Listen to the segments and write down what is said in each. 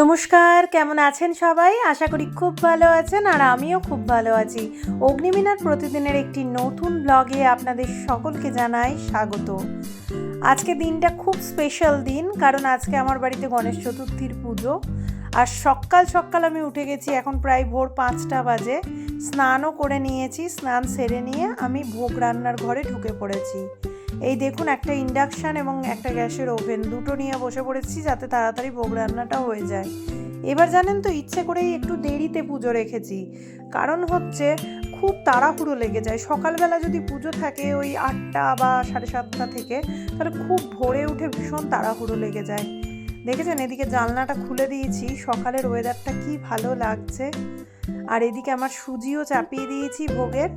নমস্কার, কেমন আছেন সবাই? আশা করি খুব ভালো আছেন আর আমিও খুব ভালো আছি। অগ্নিমিনার প্রতিদিনের একটি নতুন ব্লগে আপনাদের সকলকে জানাই স্বাগত। আজকে দিনটা খুব স্পেশাল দিন, কারণ আজকে আমার বাড়িতে গণেশ চতুর্থীর পুজো। আর সকাল সকাল আমি উঠে গেছি, এখন প্রায় ভোর পাঁচটা বাজে। স্নানও করে নিয়েছি, স্নান সেরে নিয়ে আমি ভোগ রান্নার ঘরে ঢুকে পড়েছি। এই দেখুন, একটা ইন্ডাকশান এবং একটা গ্যাসের ওভেন দুটো নিয়ে বসে পড়েছি যাতে তাড়াতাড়ি ভোগ রান্নাটা হয়ে যায়। এবার জানেন তো, ইচ্ছে করেই একটু দেরিতে পুজো রেখেছি। কারণ হচ্ছে, খুব তাড়াহুড়ো লেগে যায়। সকালবেলা যদি পুজো থাকে ওই আটটা বা সাড়ে সাতটা থেকে, তাহলে খুব ভোরে উঠে ভীষণ তাড়াহুড়ো লেগে যায়। দেখেছেন, এদিকে জানলাটা খুলে দিয়েছি, সকালের ওয়েদারটা কি ভালো লাগছে। আর এদিকে আমার সুজিও চাপিয়ে দিয়েছি ভোগের,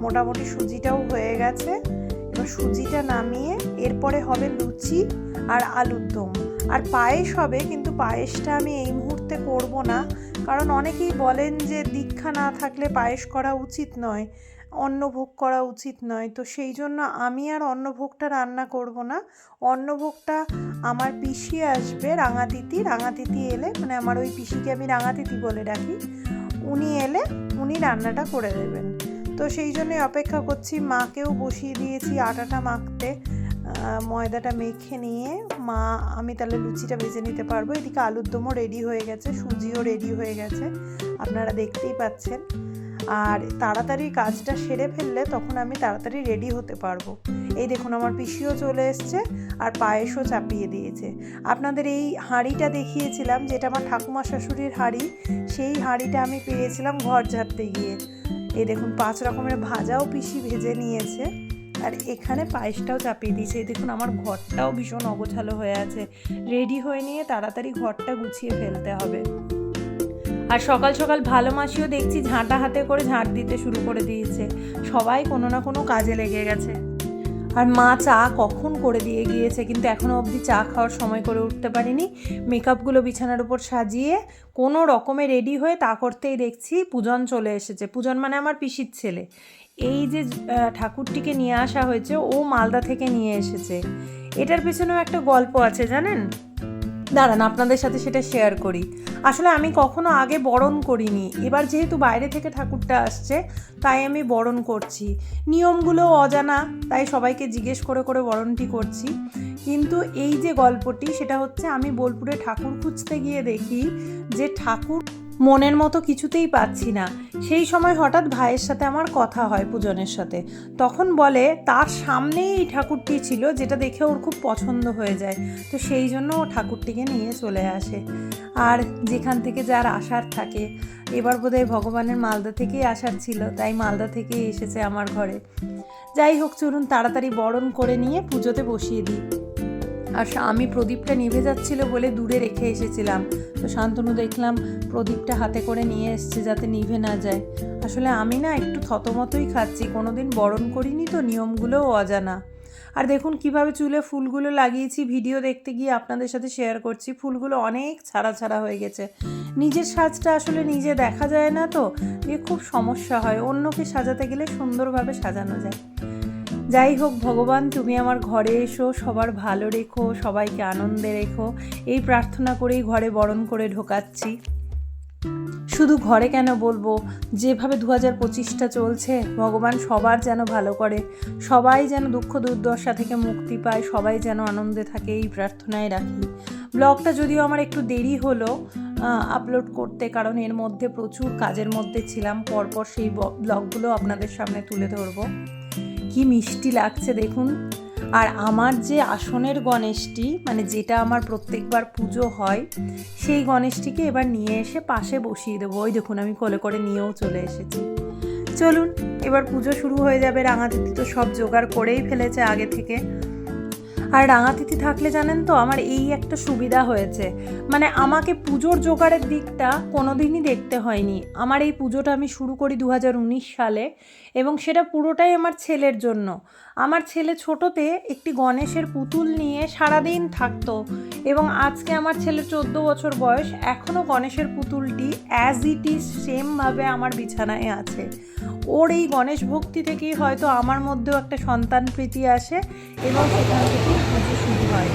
মোটামুটি সুজিটাও হয়ে গেছে। এবার সুজিটা নামিয়ে এরপরে হবে লুচি আর আলুর দম। আর পায়েস হবে, কিন্তু পায়েসটা আমি এই মুহূর্তে করব না। কারণ অনেকেই বলেন যে দীক্ষা না থাকলে পায়েস করা উচিত নয়, অন্নভোগ করা উচিত নয়। তো সেই জন্য আমি আর অন্নভোগটা রান্না করব না। অন্নভোগটা আমার পিসি আসবে রাঙাতিথি। রাঙাতিথি এলে মানে আমার ওই পিসিকে আমি রাঙাতিথি বলে ডাকি, উনি এলে উনি রান্নাটা করে দেবেন। তো সেই জন্যই অপেক্ষা করছি, মাকেও বসিয়ে দিয়েছি আটাটা মাখতে। ময়দাটা মেখে নিয়ে, মা, আমি তাহলে লুচিটা ভেজে নিতে পারব। এদিকে আলুর দমও রেডি হয়ে গেছে, সুজিও রেডি হয়ে গেছে, আপনারা দেখতেই পাচ্ছেন। আর তাড়াতাড়ি কাজটা সেরে ফেললে তখন আমি তাড়াতাড়ি রেডি হতে পারব। এই দেখুন, আমার পিসিও চলে এসছে আর পায়েসও চাপিয়ে দিয়েছে। আপনাদের এই হাঁড়িটা দেখিয়েছিলাম, যেটা আমার ঠাকুমা শাশুড়ির হাঁড়ি, সেই হাঁড়িটা আমি পেয়েছিলাম ঘর ঝাড়তে গিয়ে। এই দেখুন, পাঁচ রকমের ভাজাও পিসি ভেজে নিয়েছে। আর এখানে পায়েসটাও চাপিয়ে দিয়েছে। এই দেখুন, আমার ঘরটাও ভীষণ অগোছালো হয়ে আছে। রেডি হয়ে নিয়ে তাড়াতাড়ি ঘরটা গুছিয়ে ফেলতে হবে। আর সকাল সকাল ভালো মাসিও দেখছি, ঝাঁটা হাতে করে ঝাঁট দিতে শুরু করে দিয়েছে। সবাই কোনো না কোনো কাজে লেগে গেছে। আর মা চা কখন করে দিয়ে গিয়েছে কিন্তু এখনও অবধি চা খাওয়ার সময় করে উঠতে পারিনি। মেকআপগুলো বিছানার উপর সাজিয়ে কোনো রকমে রেডি হয়ে তা করতেই দেখছি পূজন চলে এসেছে। পূজন মানে আমার পিসির ছেলে। এই যে ঠাকুরটিকে নিয়ে আসা হয়েছে, ও মালদা থেকে নিয়ে এসেছে। এটার পেছনেও একটা গল্প আছে, জানেন? দাঁড়ান, আপনাদের সাথে সেটা শেয়ার করি। আসলে আমি কখনো আগে বরণ করিনি। এবার যেহেতু বাইরে থেকে ঠাকুরটা আসছে, তাই আমি বরণ করছি। নিয়মগুলো অজানা, তাই সবাইকে জিজ্ঞেস করে করে বরণটি করছি। কিন্তু এই যে গল্পটি, সেটা হচ্ছে আমি বোলপুরে ঠাকুর খুঁজতে গিয়ে দেখি যে ঠাকুর মনের মতো কিছুতেই পাচ্ছি না। সেই সময় হঠাৎ ভাইয়ের সাথে আমার কথা হয় পূজনের সাথে। তখন বলে, তার সামনেই এই ঠাকুরটি ছিল যেটা দেখে ওর খুব পছন্দ হয়ে যায়। তো সেই জন্য ও ঠাকুরটিকে নিয়ে চলে আসে। আর যেখান থেকে যার আসার থাকে। এবার বোধহয় ভগবানের মালদা থেকেই আসার ছিল। তাই মালদা থেকেই এসেছে আমার ঘরে। যাই হোক, চলুন তাড়াতাড়ি বরণ করে নিয়ে পুজোতে বসিয়ে দিই। আর আমি প্রদীপটা নিভে যাচ্ছিল বলে দূরে রেখে এসেছিলাম। তো শান্তনু দেখলাম প্রদীপটা হাতে করে নিয়ে এসছে যাতে নিভে না যায়। আসলে আমি না একটু থতমতই খাচ্ছি, কোনোদিন বরণ করিনি তো নিয়মগুলোও অজানা। আর দেখুন কীভাবে চুলে ফুলগুলো লাগিয়েছি, ভিডিও দেখতে গিয়ে আপনাদের সাথে শেয়ার করছি, ফুলগুলো অনেক ছাড়া ছাড়া হয়ে গেছে। নিজের সাজটা আসলে নিজে দেখা যায় না তো, এ খুব সমস্যা হয়। অন্যকে সাজাতে গেলে সুন্দরভাবে সাজানো যায়। যাই হোক, ভগবান, তুমি আমার ঘরে এসো, সবার ভালো রেখো, সবাইকে আনন্দে রেখো। এই প্রার্থনা করেই ঘরে বরণ করে ঢোকাচ্ছি। শুধু ঘরে কেন বলব, যেভাবে দু হাজার পঁচিশটা চলছে, ভগবান সবার যেন ভালো করে, সবাই যেন দুঃখ দুর্দশা থেকে মুক্তি পায়, সবাই যেন আনন্দে থাকে, এই প্রার্থনায় রাখি। ব্লগটা যদিও আমার একটু দেরি হলো আপলোড করতে, কারণ এর মধ্যে প্রচুর কাজের মধ্যে ছিলাম, পরপর সেই ব্লগগুলো আপনাদের সামনে তুলে ধরবো। কি মিষ্টি লাগছে দেখুন। আর আমার যে আসনের গণেশটি মানে যেটা আমার প্রত্যেকবার পুজো হয়, সেই গণেশটিকে এবার নিয়ে এসে পাশে বসিয়ে দেবো। ওই দেখুন, আমি কোলে করে নিয়েও চলে এসেছি। চলুন, এবার পুজো শুরু হয়ে যাবে। রাঙা দিদি তো সব জোগাড় করেই ফেলেছে আগে থেকে। আর রাঙা তিথি থাকলে জানেন তো আমার এই একটা সুবিধা হয়েছে। মানে আমাকে পুজোর জোগাড়ের দিকটা কোনোদিনই দেখতে হয়নি। আমার এই পুজোটা আমি শুরু করি দু হাজার উনিশ সালে এবং সেটা পুরোটাই আমার ছেলের জন্য। আমার ছেলে ছোটতে একটি গণেশের পুতুল নিয়ে সারাদিন থাকতো এবং আজকে আমার ছেলে চোদ্দ বছর বয়স এখনও গণেশের পুতুলটি অ্যাজ ইট ইজ সেমভাবে আমার বিছানায় আছে। ওর এই গণেশ ভক্তি থেকেই হয়তো আমার মধ্যেও একটা সন্তান প্রীতি আসে এবং সেখান থেকেই পুজো শুরু হয়।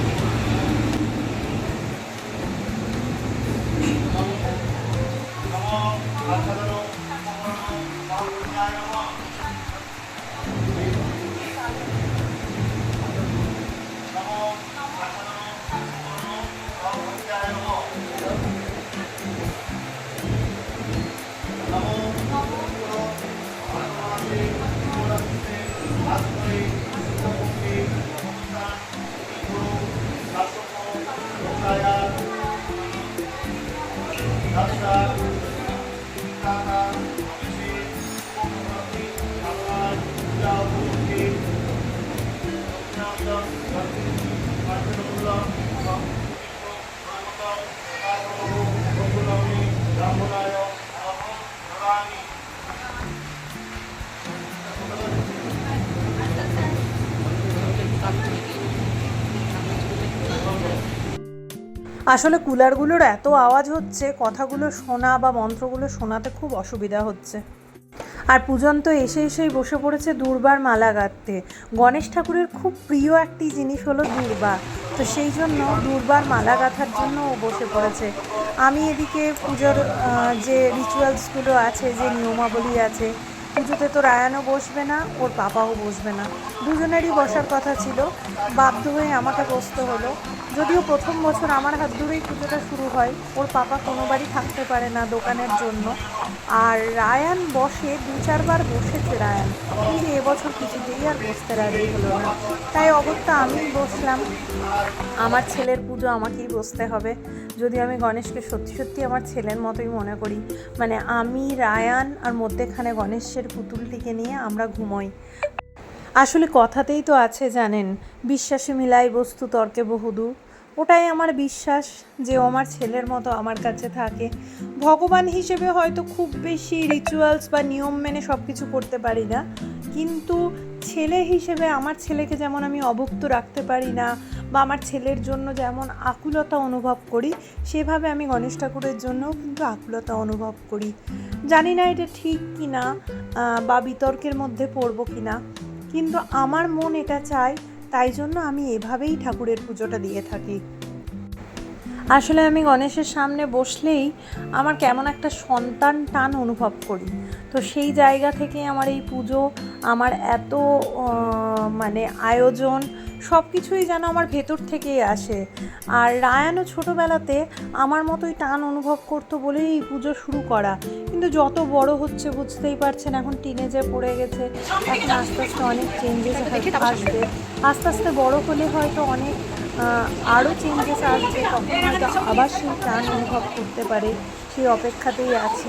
আসলে কুলারগুলোর এত আওয়াজ হচ্ছে, কথাগুলো শোনা বা মন্ত্রগুলো শোনাতে খুব অসুবিধা হচ্ছে। আর পূজন তো এসে এসেই বসে পড়েছে দুর্বার মালা গাঁথতে। গণেশ ঠাকুরের খুব প্রিয় একটি জিনিস হলো দুর্বা। তো সেই জন্য দুর্বার মালা গাঁথার জন্য ও বসে পড়েছে। আমি এদিকে পুজোর যে রিচুয়ালসগুলো আছে, যে নিয়মাবলী আছে পুজোতে তো রায়ানও বসবে না, ওর পাপাও বসবে না। দুজনেরই বসার কথা ছিল, বাধ্য হয়ে আমাকে বসতে হলো। যদিও প্রথম বছর আমার হাত ধরেই পুজোটা শুরু হয়, ওর পাপা কোনোবারই থাকতে পারে না দোকানের জন্য। আর রায়ান বসে, দু চারবার বসেছে রায়ান। কিন্তু এবছর কিছুতেই আর বসতে রাজি হলো না। তাই অগত্যা আমিই বসলাম। আমার ছেলের পুজো আমাকেই বসতে হবে। যদি আমি গণেশকে সত্যি সত্যি আমার ছেলের মতোই মনে করি মানে আমি, রায়ান আর মধ্যেখানে গণেশের পুতুলটিকে নিয়ে আমরা ঘুমোই। আসলে কথাতেই তো আছে জানেন, বিশ্বাসে মিলাই বস্তু তর্কে বহুদূর। ওটাই আমার বিশ্বাস যে ও আমার ছেলের মতো আমার কাছে থাকে। ভগবান হিসেবে হয়তো খুব বেশি রিচুয়ালস বা নিয়ম মেনে সব কিছু করতে পারি না। কিন্তু ছেলে হিসেবে আমার ছেলেকে যেমন আমি অভুক্ত রাখতে পারি না, বা আমার ছেলের জন্য যেমন আকুলতা অনুভব করি, সেভাবে আমি গণেশ ঠাকুরের জন্যও কিন্তু আকুলতা অনুভব করি। জানি না এটা ঠিক কি না বা বিতর্কের মধ্যে পড়ব কি না কিন্তু আমার মন এটা চায়, তাই জন্য আমি এভাবেই ঠাকুরের পুজোটা দিয়ে থাকি। আসলে আমি গণেশের সামনে বসলেই আমার কেমন একটা সন্তান টান অনুভব করি। তো সেই জায়গা থেকে আমার এই পুজো আমার এত মানে আয়োজন সব কিছুই যেন আমার ভেতর থেকেই আসে। আর রায়ানও ছোটোবেলাতে আমার মতোই টান অনুভব করতো বলেই এই পুজো শুরু করা। কিন্তু যত বড় হচ্ছে বুঝতেই পারছেন এখন টিনেজে পড়ে গেছে এখন আস্তে আস্তে অনেক চেঞ্জেস আসবে। আস্তে আস্তে বড় হলে হয়তো অনেক আরও চেঞ্জেস আসবে তখন হয়তো আবার সেই টান অনুভব করতে পারে সেই অপেক্ষাতেই আছি।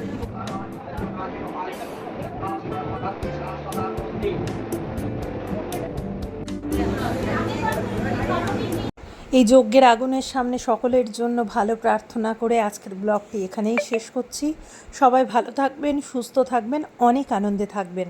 এই যজ্ঞের আগুনের সামনে সকলের জন্য ভালো প্রার্থনা করে আজকের ব্লগটি এখানেই শেষ করছি। সবাই ভালো থাকবেন, সুস্থ থাকবেন, অনেক আনন্দে থাকবেন।